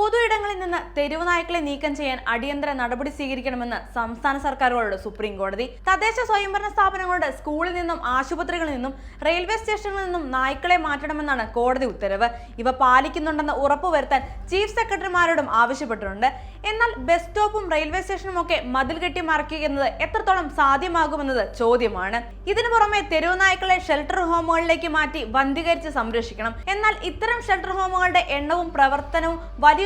പൊതുയിടങ്ങളിൽ നിന്ന് തെരുവ് നായ്ക്കളെ നീക്കം ചെയ്യാൻ അടിയന്തര നടപടി സ്വീകരിക്കണമെന്ന് സംസ്ഥാന സർക്കാരുകളോട് സുപ്രീം കോടതി. തദ്ദേശ സ്വയംഭരണ സ്ഥാപനങ്ങളുടെ സ്കൂളിൽ നിന്നും ആശുപത്രികളിൽ നിന്നും റെയിൽവേ സ്റ്റേഷനുകളിൽ നിന്നും നായ്ക്കളെ മാറ്റണമെന്നാണ് കോടതി ഉത്തരവ്. ഇവ പാലിക്കുന്നുണ്ടെന്ന് ഉറപ്പുവരുത്താൻ ചീഫ് സെക്രട്ടറിമാരോടും ആവശ്യപ്പെട്ടിട്ടുണ്ട്. എന്നാൽ ബസ് സ്റ്റോപ്പും റെയിൽവേ സ്റ്റേഷനും ഒക്കെ മതിൽ കെട്ടി മറക്കുക എന്നത് എത്രത്തോളം സാധ്യമാകുമെന്നത് ചോദ്യമാണ്. ഇതിനു പുറമെ തെരുവ് നായ്ക്കളെ ഷെൽട്ടർ ഹോമുകളിലേക്ക് മാറ്റി വന്ധീകരിച്ച് സംരക്ഷിക്കണം. എന്നാൽ ഇത്തരം ഷെൽട്ടർ ഹോമുകളുടെ എണ്ണവും പ്രവർത്തനവും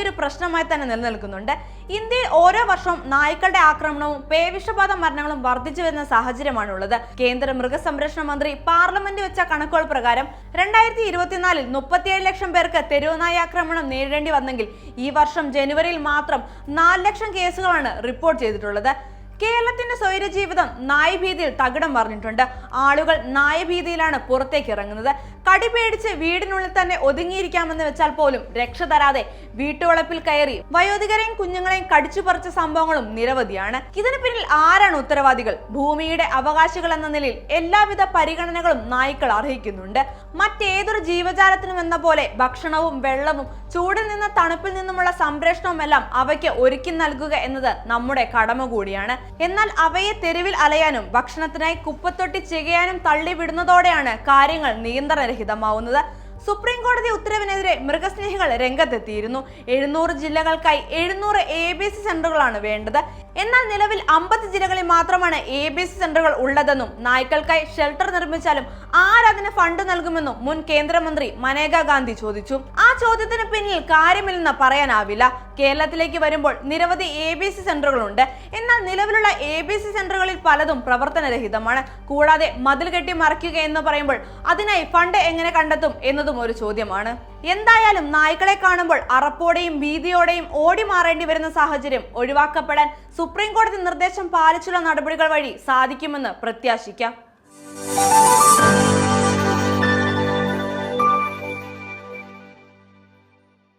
വലിയൊരു പ്രശ്നമായി തന്നെ നിലനിൽക്കുന്നുണ്ട്. ഇന്ത്യയിൽ ഓരോ വർഷവും നായ്ക്കളുടെ ആക്രമണവും പേവിഷബാധ മരണങ്ങളും വർദ്ധിച്ചു വരുന്ന സാഹചര്യമാണുള്ളത്. കേന്ദ്ര മൃഗസംരക്ഷണ മന്ത്രി പാർലമെന്റ് വെച്ച കണക്കുകൾ പ്രകാരം രണ്ടായിരത്തി ഇരുപത്തിനാലിൽ മുപ്പത്തിയേഴ് ലക്ഷം പേർക്ക് തെരുവുനായ ആക്രമണം നേരിടേണ്ടി വന്നെങ്കിൽ ഈ വർഷം ജനുവരിയിൽ മാത്രം നാല് ലക്ഷം കേസുകളാണ് റിപ്പോർട്ട് ചെയ്തിട്ടുള്ളത്. കേരളത്തിന്റെ സ്വൈര ജീവിതം നായഭീതിയിൽ തകിടം പറഞ്ഞിട്ടുണ്ട്. ആളുകൾ നായഭീതിയിലാണ് പുറത്തേക്ക് ഇറങ്ങുന്നത്. കടി പേടിച്ച് വീടിനുള്ളിൽ തന്നെ ഒതുങ്ങിയിരിക്കാമെന്ന് വെച്ചാൽ പോലും രക്ഷ തരാതെ വീട്ടുവളപ്പിൽ കയറി വയോധികരെയും കുഞ്ഞുങ്ങളെയും കടിച്ചു പറിച്ച സംഭവങ്ങളും നിരവധിയാണ്. ഇതിന് പിന്നിൽ ആരാണ് ഉത്തരവാദികൾ? ഭൂമിയുടെ അവകാശികൾ എന്ന നിലയിൽ എല്ലാവിധ പരിഗണനകളും നായ്ക്കൾ അർഹിക്കുന്നുണ്ട്. മറ്റേതൊരു ജീവജാലത്തിനും എന്ന പോലെ ഭക്ഷണവും വെള്ളവും ചൂടിൽ നിന്ന് തണുപ്പിൽ നിന്നുമുള്ള സംരക്ഷണവും എല്ലാം അവയ്ക്ക് ഒരുക്കി നൽകുക എന്നത് നമ്മുടെ കടമ കൂടിയാണ്. എന്നാൽ അവയെ തെരുവിൽ അലയാനും ഭക്ഷണത്തിനായി കുപ്പത്തൊട്ടി ചികയാനും തള്ളിവിടുന്നതോടെയാണ് കാര്യങ്ങൾ നിയന്ത്രണരഹിതമാവുന്നത്. സുപ്രീം കോടതി ഉത്തരവിനെതിരെ മൃഗസ്നേഹികൾ രംഗത്തെത്തിയിരുന്നു. എഴുന്നൂറ് ജില്ലകൾക്കായി എഴുന്നൂറ് എ ബി സി സെന്ററുകളാണ് വേണ്ടത്. എന്നാൽ നിലവിൽ അമ്പത് ജില്ലകളിൽ മാത്രമാണ് എ ബി സി സെന്ററുകൾ ഉള്ളതെന്നും നായ്ക്കൾക്കായി ഷെൽട്ടർ നിർമ്മിച്ചാലും ആരതിന് ഫണ്ട് നൽകുമെന്നും മുൻ കേന്ദ്രമന്ത്രി മനേക ഗാന്ധി ചോദിച്ചു. ആ ചോദ്യത്തിന് പിന്നിൽ കാര്യമില്ലെന്ന് പറയാനാവില്ല. കേരളത്തിലേക്ക് വരുമ്പോൾ നിരവധി എ ബി സി സെന്ററുകളുണ്ട്. എന്നാൽ നിലവിലുള്ള എ ബി സി സെന്ററുകളിൽ പലതും പ്രവർത്തനരഹിതമാണ്. കൂടാതെ മതിൽ കെട്ടി മറയ്ക്കുക എന്ന് പറയുമ്പോൾ അതിനായി ഫണ്ട് എങ്ങനെ കണ്ടെത്തും എന്നതും ഒരു ചോദ്യമാണ്. എന്തായാലും നായ്ക്കളെ കാണുമ്പോൾ അറപ്പോടെയും ഭീതിയോടെയും ഓടി മാറേണ്ടി വരുന്ന സാഹചര്യം ഒഴിവാക്കപ്പെടാൻ സുപ്രീം കോടതി നിർദ്ദേശം പാലിച്ചുള്ള നടപടികൾ വഴി സാധിക്കുമെന്ന് പ്രത്യാശിക്കാം.